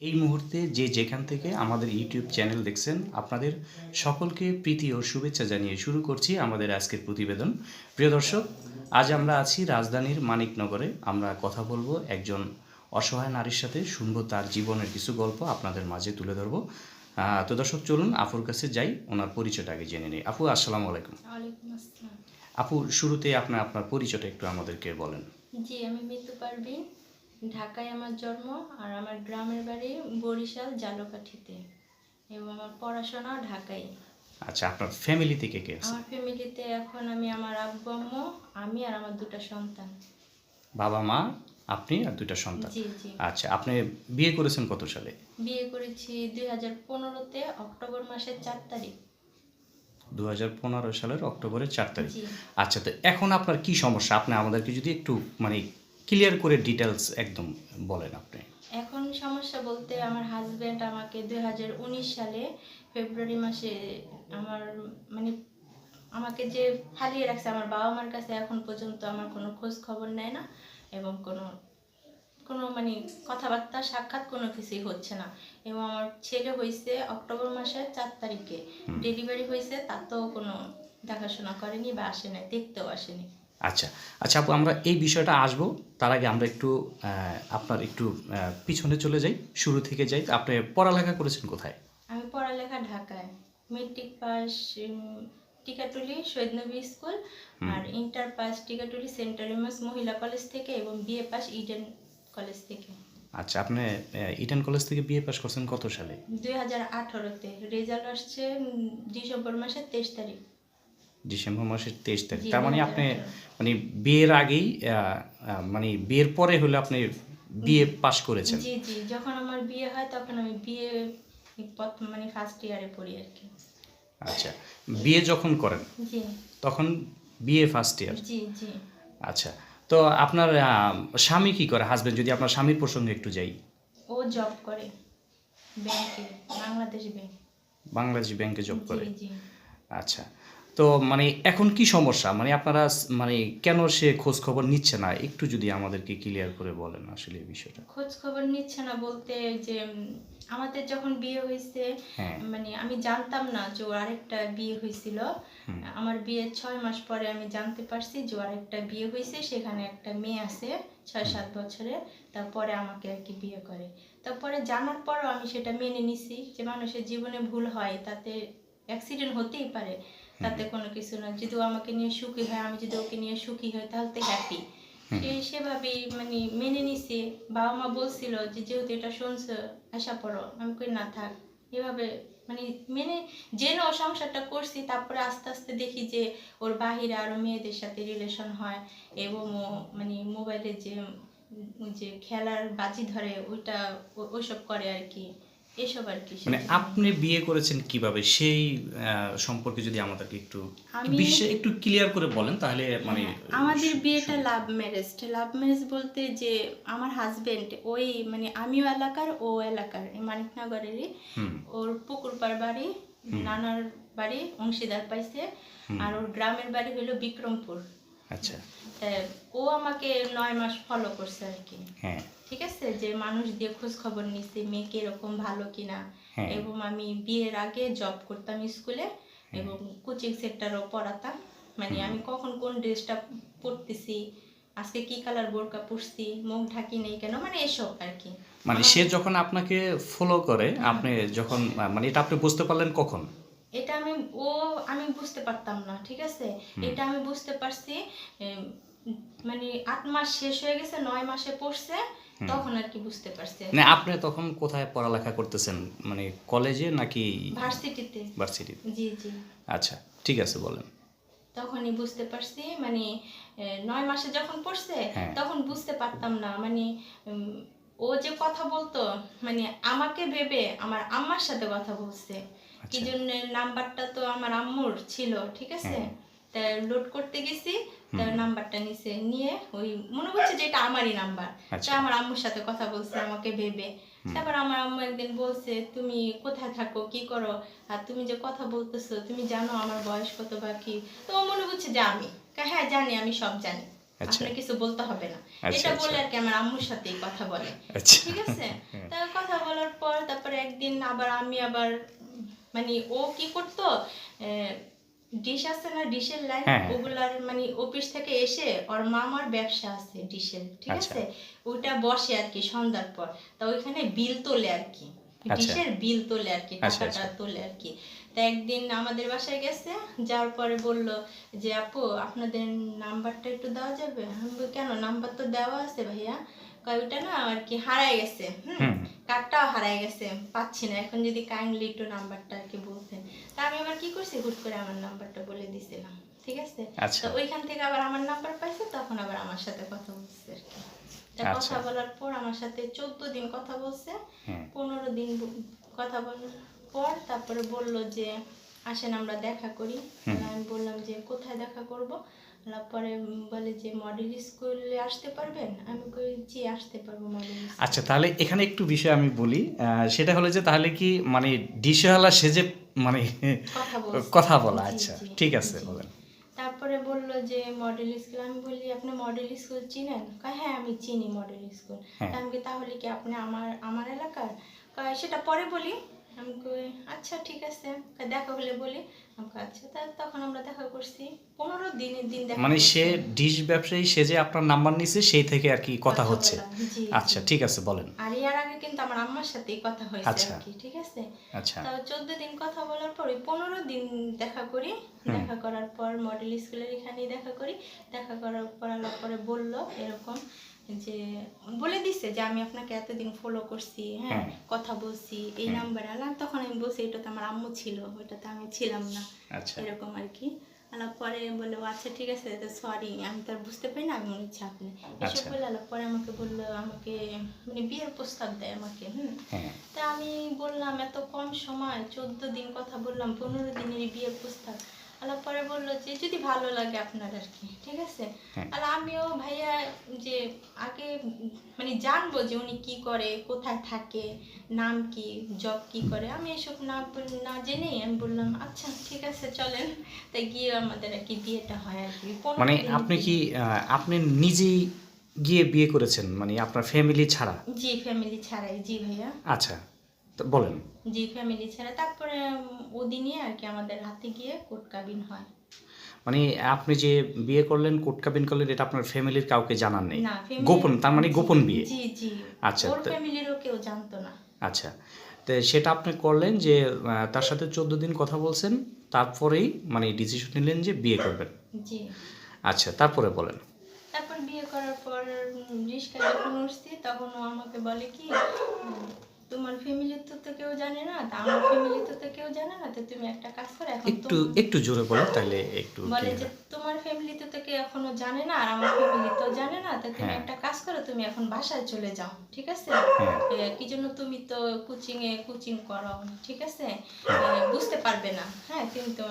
এই মুহূর্তে যে যেখান থেকে আমাদের ইউটিউব চ্যানেল দেখছেন আপনাদের সকলকে প্রীতি ও শুভেচ্ছা জানিয়ে শুরু করছি আমাদের আজকের প্রতিবেদন। প্রিয় দর্শক আজ আমরা আছি রাজধানীর মানিকনগরে। আমরা কথা বলব একজন অসহায় নারীর সাথে শুনব তার জীবনের কিছু গল্প আপনাদের মাঝে তুলে ধরবো। তো দর্শক চলুন আপুর কাছে যাই ওনার পরিচয়টা আগে জেনে নিই। আপু আসসালামু আলাইকুম। আপু শুরুতে আপনার আপনার পরিচয়টা একটু আমাদেরকে বলেন। জি আমি মৃত্যু পারবিন ঢাকায় আমার জন্ম আর আমার গ্রামের বাড়ি বরিশাল জালকাঠিতে এবং আমার পড়াশোনা ঢাকায়। আচ্ছা আপনার ফ্যামিলি থেকে কে আছে? আমার ফ্যামিলিতে এখন আমি আমার আব্বু আম্মু আমি আর আমার দুটো সন্তান। বাবা মা আপনি আর দুইটা সন্তান। জি জি। আচ্ছা আপনি বিয়ে করেছেন কত সালে? বিয়ে করেছি দুই হাজার পনেরোতে অক্টোবর মাসের চার তারিখ। দু হাজার পনেরো সালের অক্টোবরের চার তারিখ। আচ্ছা তো এখন আপনার কি সমস্যা? আপনি আমাদেরকে যদি একটু মানে ক্লিয়ার করে ডিটেলস একদম বলেন আপনি। এখন সমস্যা বলতে আমার হাজবেন্ড আমাকে দুই হাজার উনিশ সালে ফেব্রুয়ারি মাসে আমার মানে আমাকে যে ফালিয়ে রাখছে আমার বাবা মার কাছে এখন পর্যন্ত আমার কোনো খোঁজ খবর নেয় না এবং কোনো কোনো মানে কথাবার্তা সাক্ষাৎ কোনো কিছুই হচ্ছে না। এবং আমার ছেলে হয়েছে অক্টোবর মাসের চার তারিখে। ডেলিভারি হয়েছে তাতেও কোনো দেখাশোনা করেনি বা আসে নাই দেখতেও আসেনি। আচ্ছা আচ্ছা আপু আমরা এই বিষয়টা আসব। তার আগে আমরা একটু আপনার একটু পিছনে চলে যাই শুরু থেকে যাই। আপনি পড়ালেখা করেছেন কোথায়? আমি পড়ালেখা ঢাকায়। Matric pass Tikatuli Shahid Nabi school আর ইন্টার পাস টিকাটুলি সেন্ট রিমাস মহিলা কলেজ থেকে এবং বিএ পাস ইডেন কলেজ থেকে। আচ্ছা আপনি ইডেন কলেজ থেকে বিএ পাস করছেন কত সালে? দুই হাজার আঠারোতে। রেজাল্ট আসছে ডিসেম্বর মাসের তেইশ তারিখ। ডিসেম্বর মাসের তেইশ তারিখ। তার মানে আপনি মানে বিয়ের আগেই মানে বিয়ের পরে হলে আপনি বিএ পাশ করেছেন। জি জি যখন আমার বিয়ে হয় তখন আমি বিয়ে মানে ফার্স্ট ইয়ারে পড়ি আর কি। আচ্ছা বিয়ে যখন করেন জি। তখন বিএ ফার্স্ট ইয়ার জি জি। আচ্ছা তো আপনার স্বামী কি করে? হাজবেন্ড যদি আপনার স্বামীর প্রসঙ্গে একটু যাই। ও জব করে ব্যাংকে বাংলাদেশ ব্যাংক বাংলাদেশ ব্যাংকে জব করে। আচ্ছা তো মানে এখন কি সমস্যা? মানে আপনারা মানে কেন সে খোঁজ খবর নিচ্ছে না? একটু যদি আমাদেরকে ক্লিয়ার করে বলেন আসলে এই বিষয়টা। খোঁজ খবর নিচ্ছে না বলতে যে আমাদের যখন বিয়ে হয়েছে হ্যাঁ। মানে আমি জানতাম না যে ওর আরেকটা বিয়ে হয়েছিল। আমার বিয়ের ছয় মাস পরে আমি জানতে পারছি যে ওর আরেকটা বিয়ে হয়েছে সেখানে একটা মেয়ে আছে ছয় সাত বছরে তারপরে আমাকে আর কি বিয়ে করে। তারপরে জানার পরও আমি সেটা মেনে নিছি যে মানুষের জীবনে ভুল হয় তাতে অ্যাক্সিডেন্ট হতেই পারে। তাতে কোনো কিছু না। যদি আমাকে নিয়ে সুখী হয় আমি যদি ওকে নিয়ে সুখী হই তাহলে তো হ্যাপি সেই সেভাবেই মানে মেনে নিছি। বাবা মা বলছিল যে যেহেতু এটা শুনছো আশা পড়ো আমি কই না থাক। এভাবে মানে মেনে জেনে ও সংসারটা করছি তারপরে আস্তে আস্তে দেখি যে ওর বাহিরে আরও মেয়েদের সাথে রিলেশন হয় এবং ও মানে মোবাইলে যে যে খেলার বাজি ধরে ওইটা ওইসব করে আর কি। এসব আর কি মানে আপনি বিয়ে করেছেন কীভাবে? সেই সম্পর্কে যদি আমাদেরকে একটু আমি- একটু ক্লিয়ার করে বলেন তাহলে মানে হ্যাঁ, আমাদের বিয়েটা লাভ ম্যারেজ লাভ ম্যারেজ বলতে যে আমার হাজবেন্ড ওই মানে আমিও এলাকার ও এলাকার মানিকনগরেরই। ওর পুকুরপার বাড়ি নানার বাড়ি অংশীদার পাইছে। আর ওর গ্রামের বাড়ি হলো বিক্রমপুর। আচ্ছা। ও আমাকে নয় মাস ফলো করছে আর কি। হ্যাঁ। ঠিক আছে? যে মানুষ দিয়ে খোঁজ খবর নিচ্ছে মেয়ে কীরকম ভালো কিনা? হ্যাঁ। এবং আমি বিয়ের আগে জব করতাম স্কুলে এবং কোচিং সেন্টারও পড়াতাম। মানে আমি কখন কোন ড্রেসটা পরতেছি আজকে কি কালার বোরকা পরছি মুখ ঢাকি নেই কেন? মানে এসব আর কি মানে সে যখন আপনাকে ফলো করে আপনি যখন মানে এটা আপনি বুঝতে পারলেন কখন? এটা আমি ও আমি বুঝতে পারতাম না ঠিক আছে? এটা আমি বুঝতে পারছি মানে আট মাস শেষ হয়ে গেছে নয় মাসে পড়ছে। তখন আর কি বুঝতে পারছি মানে আপনি তখন কোথায় পড়ালেখা করতেছেন? মানে কলেজে নাকি ভার্সিটিতে ভার্সিটিতে জি জি। আচ্ছা ঠিক আছে বলেন। তখনই বুঝতে পারছি মানে নয় মাসে যখন পড়ছে হ্যাঁ। তখন বুঝতে পারতাম না। মানে ও যে কথা বলতো মানে আমাকে ভেবে আমার আম্মার সাথে কথা বলছে। কি আচ্ছা। জন্য নাম্বারটা তো আমার আম্মুর ছিল ঠিক আছে? হ্যাঁ। তা লোড করতে গেছি তার নাম্বারটা নিছে নিয়ে ওই মনে হচ্ছে যে এটা আমারই নাম্বার আচ্ছা। তা আমার আম্মুর সাথে কথা বলছে আমাকে ভেবে। তারপর আমার আম্মু একদিন বলছে তুমি কোথায় থাকো? কি করো? আর তুমি যে কথা বলতেছো তুমি জানো আমার বয়স কত বা কি তো মনে হচ্ছে যে আমি। হ্যাঁ জানি আমি সব জানি। আচ্ছা। আপনার কিছু বলতে হবে না। আচ্ছা, এটা আচ্ছা। বলে আর কি আমার আম্মুর সাথে কথা বলে। আচ্ছা। ঠিক আছে? তা কথা বলার পর তারপরে একদিন আবার আমি আবার মানে ও কি করতো ডিশ আছে না ডিশের লাইন। ওগুলার মানে অফিস থেকে এসে ওর মামার ব্যবসা আছে ডিশের ঠিক আচ্ছা। আছে ওইটা বসে আর কি সন্ধ্যার পর তা ওইখানে বিল তোলে আর কি আচ্ছা। ডিশের বিল তোলে আর কি আচ্ছা, টাকাটা আচ্ছা। তোলে আর কি তা একদিন আমাদের বাসায় গেছে যাওয়ার পরে বলল যে আপু আপনাদের নাম্বারটা একটু দেওয়া যাবে আমি কেন নাম্বার তো দেওয়া আছে ভাইয়া কয় ওইটা না আর কি হারায় গেছে হুম। কার্ডটাও হারায় গেছে পাচ্ছি না। এখন যদি কাইন্ডলি একটু নাম্বারটা আর কি বলতেন। তা আমি আবার কি করছি? হুট করে আমার নাম্বারটা বলে দিছিলাম ঠিক আছে? আচ্ছা। তো ওইখান থেকে আবার আমার নাম্বার পাইছে তখন আবার আমার সাথে কথা বলছে আর কি। আচ্ছা। কথা বলার পর আমার সাথে চোদ্দ দিন কথা বলছে পনেরো দিন কথা বলার পর তারপরে বলল যে আসেন আমরা দেখা করি। আমি বললাম যে কোথায় দেখা করব? পরে বলে যে মডেল স্কুলে আসতে পারবেন? আমি কই জি আসতে পারব মডেল আচ্ছা তাহলে এখানে একটু বিষয় আমি বলি। সেটা হলো যে তাহলে কি মানে ডিশেওয়ালা সেজে মানে কথা বলা আচ্ছা ঠিক আছে বলেন। তারপরে বলল যে মডেল স্কুল আমি বলি আপনি মডেল স্কুল চিনেন? হ্যাঁ আমি চিনি মডেল স্কুল হ্যাঁ। আমি তাহলে কি আপনি আমার আমার এলাকার? সেটা পরে বলি। আমি কই আচ্ছা ঠিক আছে দেখা হলে বলি। আমি আচ্ছা তা তখন আমরা দেখা করছি। পনেরো দিনের দিন দেখা মানে সে ডিশ ব্যবসায়ী সেজে আপনার নাম্বার নিছে সেই থেকে আর কি কথা হচ্ছে। আচ্ছা ঠিক আছে বলেন। আর এর আগে কিন্তু আমার আম্মার সাথেই কথা হয়েছে আচ্ছা। আর কি ঠিক আছে? আচ্ছা। তাও চোদ্দ দিন কথা বলার পর ওই পনেরো দিন দেখা করি। দেখা করার পর মডেল স্কুলের এখানেই দেখা করি। দেখা করার পর আলাপ পরে বলল এরকম। যে বলে দিছে যে আমি আপনাকে এতদিন ফলো করছি হ্যাঁ হ্যাঁ। কথা বলছি এই নাম্বারে আলাম তখন আমি বলছি এটা তো আমার আম্মু ছিল ওইটাতে আমি ছিলাম না। আচ্ছা। এরকম আর কি। আলাপ পরে বলল আচ্ছা ঠিক আছে সরি আমি তো আর বুঝতে পারি না আমি মনে হচ্ছে আপনি। এসব। বলে আলাপ পরে আমাকে বলল আমাকে মানে বিয়ের প্রস্তাব দেয় আমাকে হুম? হ্যাঁ। তা আমি বললাম এত কম সময় চোদ্দ দিন কথা বললাম পনেরো দিনের বিয়ের প্রস্তাব। আলাপ পরে বলল যে যদি ভালো লাগে আপনার আর কি ঠিক আছে? হ্যাঁ। আর আমিও ভাইয়া যে আগে মানে জানব যে উনি কি করে কোথায় থাকে নাম কি জব কি করে আমি এসব না না জেনেই আমি বললাম আচ্ছা ঠিক আছে চলেন। তাই গিয়ে আমাদের আর কি বিয়েটা হয় আর কি মানে আপনি কি আপনি নিজেই গিয়ে বিয়ে করেছেন? মানে আপনার ফ্যামিলি ছাড়া? জি ফ্যামিলি ছাড়াই জি ভাইয়া। আচ্ছা। বলেন। জি ফ্যামিলি ছাড়া। তারপরে ওদিনই আর কি আমাদের হাতে গিয়ে কোট কাবিন হয়। মানে আপনি যে বিয়ে করলেন কোট কাবিন করলেন এটা আপনার ফ্যামিলির কাউকে জানান নেই? গোপন তার মানে গোপন বিয়ে? জি জি। আচ্ছা, ওর ফ্যামিলিরও কেউ জানতো না। আচ্ছা তো সেটা আপনি করলেন যে তার সাথে চোদ্দ দিন কথা বলছেন তারপরেই মানে ডিসিশন নিলেন যে বিয়ে করবেন। জি। আচ্ছা তারপরে বলেন। তারপর বিয়ে করার পর রিস্কা যখন উঠছি তখন ও আমাকে বলে কি তোমার ফ্যামিলির তো তো কেউ জানে না তা আমার ফ্যামিলি তো তো কেউ জানে না তো তুমি একটা কাজ করো এখন একটু একটু জোরে বলেন তাহলে একটু বলে যে তোমার ফ্যামিলিতে তো কেউ এখনও জানে না আর আমার ফ্যামিলি তো জানে না তা তুমি হ্যাঁ। একটা কাজ করো তুমি এখন বাসায় চলে যাও ঠিক আছে? হ্যাঁ। কি জন্য তুমি তো কোচিং এ কোচিং করো ঠিক আছে? এ, বুঝতে পারবে না হ্যাঁ তুমি তো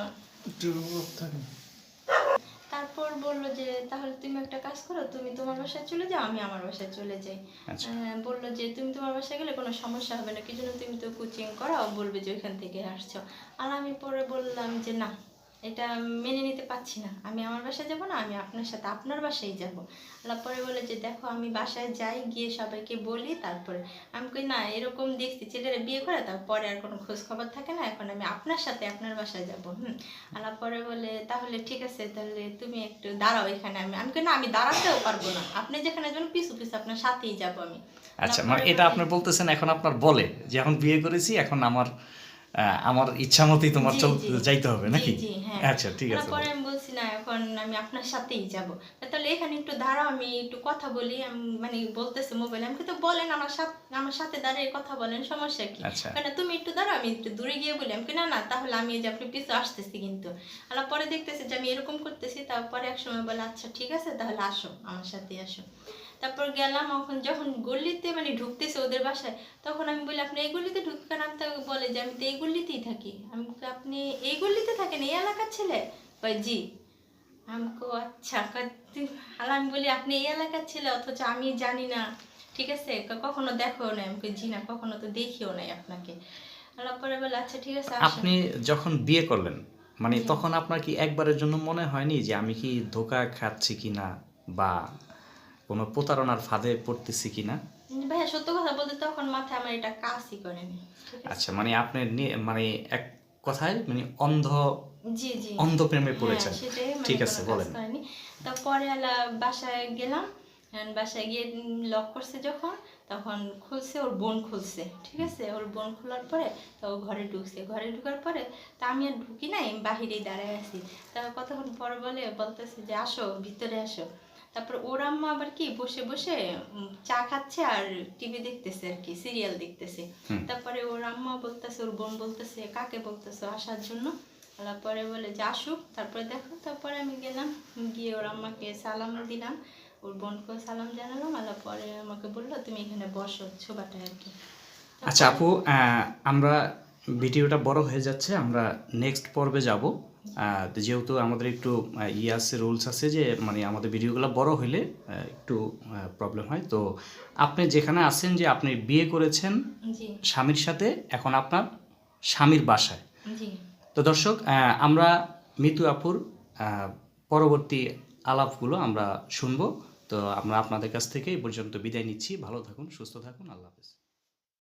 তারপর বলল যে তাহলে তুমি একটা কাজ করো তুমি তোমার বাসায় চলে যাও আমি আমার বাসায় চলে যাই। আচ্ছা। আহ, বলল যে তুমি তোমার বাসায় গেলে কোনো সমস্যা হবে না কি জন্য তুমি তো কোচিং করাও? বলবে যে ওইখান থেকে আসছো। আর আমি পরে বললাম যে না। এটা মেনে নিতে পারছি না। আমি আমার বাসায় যাব না আমি আপনার সাথে আপনার বাসায় যাব। আল্লাহ পরে বলে যে দেখো আমি বাসায় যাই গিয়ে সবাইকে বলি তারপরে আমি কই না এরকম দেখছি ছেলেরা বিয়ে করে তারপরে আর কোনো খোঁজ খবর থাকে না এখন আমি আপনার সাথে আপনার বাসায় যাব। হুম। আল্লাহ পরে বলে তাহলে ঠিক আছে তাহলে তুমি একটু দাঁড়াও এখানে আমি। আমি কই না আমি দাঁড়াতেও পারব না। আপনি যেখানে যাবেন পিছু পিছু আপনার সাথেই যাব আমি। আচ্ছা মানে এটা আপনি বলতেছেন এখন আপনার বলে যে এখন বিয়ে করেছি এখন আমার আমার ইচ্ছা মতোই তোমার। যাইতে হবে নাকি? হ্যাঁ। আচ্ছা ঠিক আছে তারপরে আমি বলছি না এখন আমি আপনার সাথেই যাব। তাহলে এখানে একটু দাঁড়াও আমি একটু কথা বলি মানে বলতেছে মোবাইলে আমি তো বলেন আমার সাথে আমার সাথে দাঁড়িয়ে কথা বলেন সমস্যা কি। কেন তুমি একটু দাঁড়াও আমি একটু দূরে গিয়ে বলি। আমি না না তাহলে আমি যে আপনি পিছু আসতেছি কিন্তু। আলা পরে দেখতেছি যে আমি এরকম করতেছি তারপরে এক সময় বলে আচ্ছা ঠিক আছে তাহলে আসো আমার সাথে আসো। তারপর গেলাম এখন যখন গল্লিতে মানে ঢুকতেছে ওদের বাসায় তখন আমি বলি আপনি এই গল্লিতে ঢুকবেন আমি তো বলে যে আমি তো এই গল্লিতেই থাকি। আমি আপনি এই গল্লিতে থাকেন? এই এলাকার ছেলে? কয় জি। আমি কো আচ্ছা। আর আমি বলি আপনি এই এলাকার ছেলে অথচ আমি জানি না। ঠিক আছে? কখনো দেখো না আমি কই, জি না কখনো তো দেখিও নাই আপনাকে। আল্লাহ পরে বলে আচ্ছা ঠিক আছে আপনি যখন বিয়ে করলেন মানে তখন আপনার কি একবারের জন্য মনে হয়নি যে আমি কি ধোকা খাচ্ছি কি না বা কোনো প্রতারণার ফাঁদে পড়তেছি কিনা? ভাইয়া সত্য কথা বলতে তখন মাথায় আমার এটা কাজই করেনি আচ্ছা মানে আপনি মানে এক কথায় মানে অন্ধ জি জি। অন্ধ প্রেমে পড়েছেন। হ্যাঁ, সেটাই মানে ঠিক আছে বলেন। তারপরে আলা বাসায় গেলাম বাসায় গিয়ে লক করছে যখন তখন খুলছে ওর বোন খুলছে ঠিক আছে? ওর বোন খোলার পরে তো ও ঘরে ঢুকছে। ঘরে ঢুকার পরে তা আমি আর ঢুকি নাই বাহিরেই দাঁড়ায় আছি। তা কতক্ষণ পরে বলে বলতেছে যে আসো ভিতরে আসো। তারপর ওর আম্মা আবার কি বসে বসে চা খাচ্ছে আর টিভি দেখতেছে আর কি সিরিয়াল দেখতেছে। তারপরে ওর আম্মা বলতেছে ওর বোন বলতেছে কাকে বলতেছে আসার জন্য? পরে বলে যে আসুক। তারপরে দেখো তারপরে আমি গেলাম গিয়ে ওর আম্মাকে সালাম দিলাম ওর বোনকেও সালাম জানালাম আলার পরে আমাকে বলল তুমি এখানে বসো ছোবাটা আর কি। আচ্ছা আপু আহ, আমরা ভিডিওটা বড় হয়ে যাচ্ছে আমরা নেক্সট পর্বে যাব। যেহেতু আমাদের একটু ই আছে রুলস আছে যে মানে আমাদের ভিডিওগুলো বড় হইলে একটু প্রবলেম হয়। তো আপনি যেখানে আছেন যে আপনি বিয়ে করেছেন স্বামীর সাথে এখন আপনার স্বামীর বাসায়। তো দর্শক আমরা মিতু আপুর আহ, পরবর্তী আলাপগুলো আমরা শুনব। তো আমরা আপনাদের কাছ থেকে এই পর্যন্ত বিদায় নিচ্ছি। ভালো থাকুন সুস্থ থাকুন। আল্লাহ হাফেজ।